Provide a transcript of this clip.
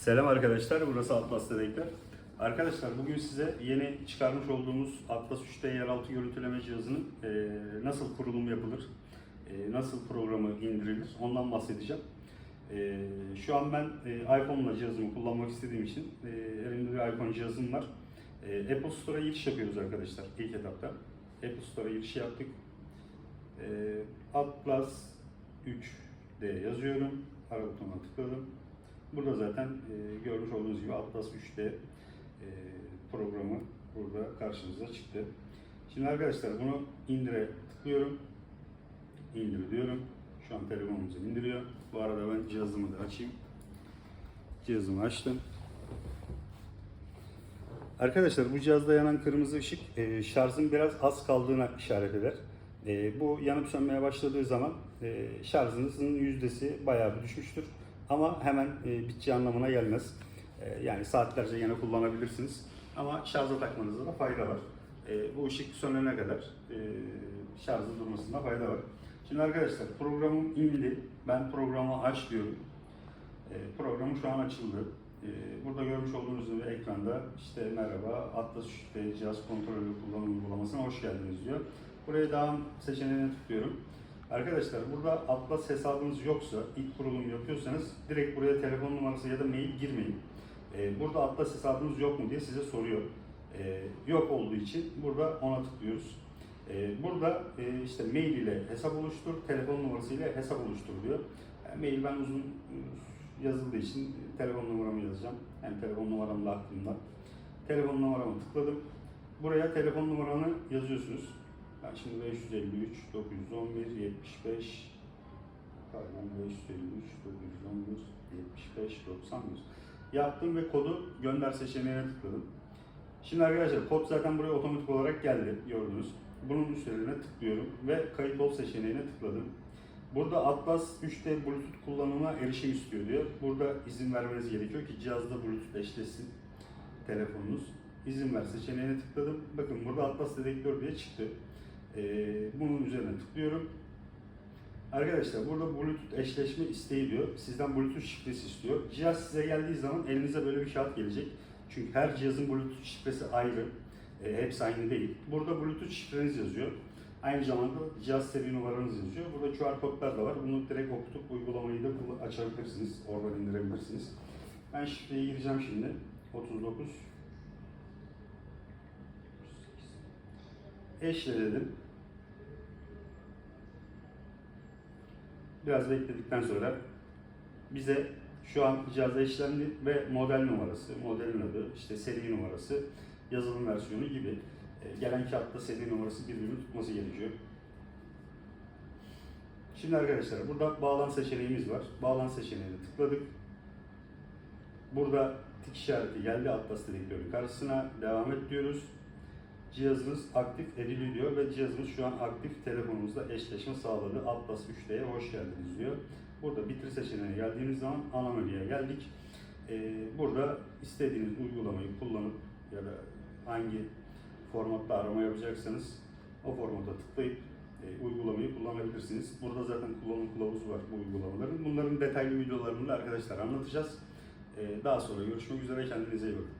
Selam arkadaşlar, burası Atlas Dedekler. Arkadaşlar bugün size yeni çıkarmış olduğumuz Atlas 3D yeraltı görüntüleme cihazının e, nasıl kurulum yapılır, e, nasıl programı indirilir ondan bahsedeceğim. E, şu an ben e, iPhone'la cihazımı kullanmak istediğim için e, elimde bir iPhone cihazım var. E, Apple Store'a giriş yapıyoruz arkadaşlar ilk etapta. Apple Store'a giriş yaptık. E, Atlas 3D yazıyorum. Ara butonuna tıkladım. Burada zaten e, görmüş olduğunuz gibi Atlas 3D e, programı burada karşınıza çıktı. Şimdi arkadaşlar bunu indire tıklıyorum. İndir diyorum. Şu an telefonumuzu indiriyor. Bu arada ben cihazımı da açayım. Cihazımı açtım. Arkadaşlar bu cihazda yanan kırmızı ışık e, şarjın biraz az kaldığına işaret eder. E, bu yanıp sönmeye başladığı zaman e, şarjınızın yüzdesi bayağı bir düşmüştür. Ama hemen e, biteceği anlamına gelmez. E, yani saatlerce yine kullanabilirsiniz. Ama şarja takmanızda da fayda var. E, bu ışık sönene kadar e, şarjın durmasında fayda var. Şimdi arkadaşlar programım indi. Ben programı aç diyorum. E, programı şu an açıldı. E, burada görmüş olduğunuz gibi ekranda işte merhaba Atlas 3D cihaz kontrolü kullanım uygulamasına hoş geldiniz diyor. Buraya devam seçeneğine tıklıyorum. Arkadaşlar burada Atlas hesabınız yoksa, ilk kurulum yapıyorsanız direkt buraya telefon numarası ya da mail girmeyin. E, burada Atlas hesabınız yok mu diye size soruyor. E, yok olduğu için burada ona tıklıyoruz. E, burada e, işte mail ile hesap oluştur, telefon numarası ile hesap oluştur diyor. Yani mail ben uzun e, yazıldığı için telefon numaramı yazacağım. Yani telefon numaram da aklımda. Telefon numaramı tıkladım. Buraya telefon numaranı yazıyorsunuz. Ben şimdi 553 911 75 pardon 553 911 75 91 yaptım ve kodu gönder seçeneğine tıkladım. Şimdi arkadaşlar kod zaten buraya otomatik olarak geldi gördünüz. Bunun üzerine tıklıyorum ve kayıt ol seçeneğine tıkladım. Burada Atlas 3D Bluetooth kullanımına erişim istiyor diyor. Burada izin vermeniz gerekiyor ki cihazda Bluetooth eşleşsin telefonunuz. İzin ver seçeneğine tıkladım. Bakın burada Atlas dedektör diye çıktı. Ee, bunun üzerine tıklıyorum. Arkadaşlar burada Bluetooth eşleşme isteği diyor. Sizden Bluetooth şifresi istiyor. Cihaz size geldiği zaman elinize böyle bir kağıt gelecek. Çünkü her cihazın Bluetooth şifresi ayrı. E, hepsi aynı değil. Burada Bluetooth şifreniz yazıyor. Aynı zamanda cihaz seri numaranız yazıyor. Burada QR kodlar da var. Bunu direkt okutup uygulamayı da açabilirsiniz. Oradan indirebilirsiniz. Ben şifreyi gireceğim şimdi. 39 Eşle. Biraz bekledikten sonra bize şu an cihazda işlemli ve model numarası, modelin adı, işte seri numarası, yazılım versiyonu gibi e, gelen kağıtta seri numarası birbirini tutması gerekiyor. Şimdi arkadaşlar burada bağlan seçeneğimiz var. Bağlan seçeneğine tıkladık. Burada tik işareti geldi Atlas dedektörün karşısına. Devam et diyoruz. Cihazınız aktif ediliyor ve cihazımız şu an aktif telefonumuzda eşleşme sağladı. Atlas 3D'ye hoş geldiniz diyor. Burada bitir seçeneğine geldiğimiz zaman ana menüye geldik. Ee, burada istediğiniz uygulamayı kullanıp ya da hangi formatta arama yapacaksanız o formata tıklayıp e, uygulamayı kullanabilirsiniz. Burada zaten kullanım kılavuzu var bu uygulamaların. Bunların detaylı videolarını da arkadaşlar anlatacağız. Ee, daha sonra görüşmek üzere. Kendinize iyi bakın.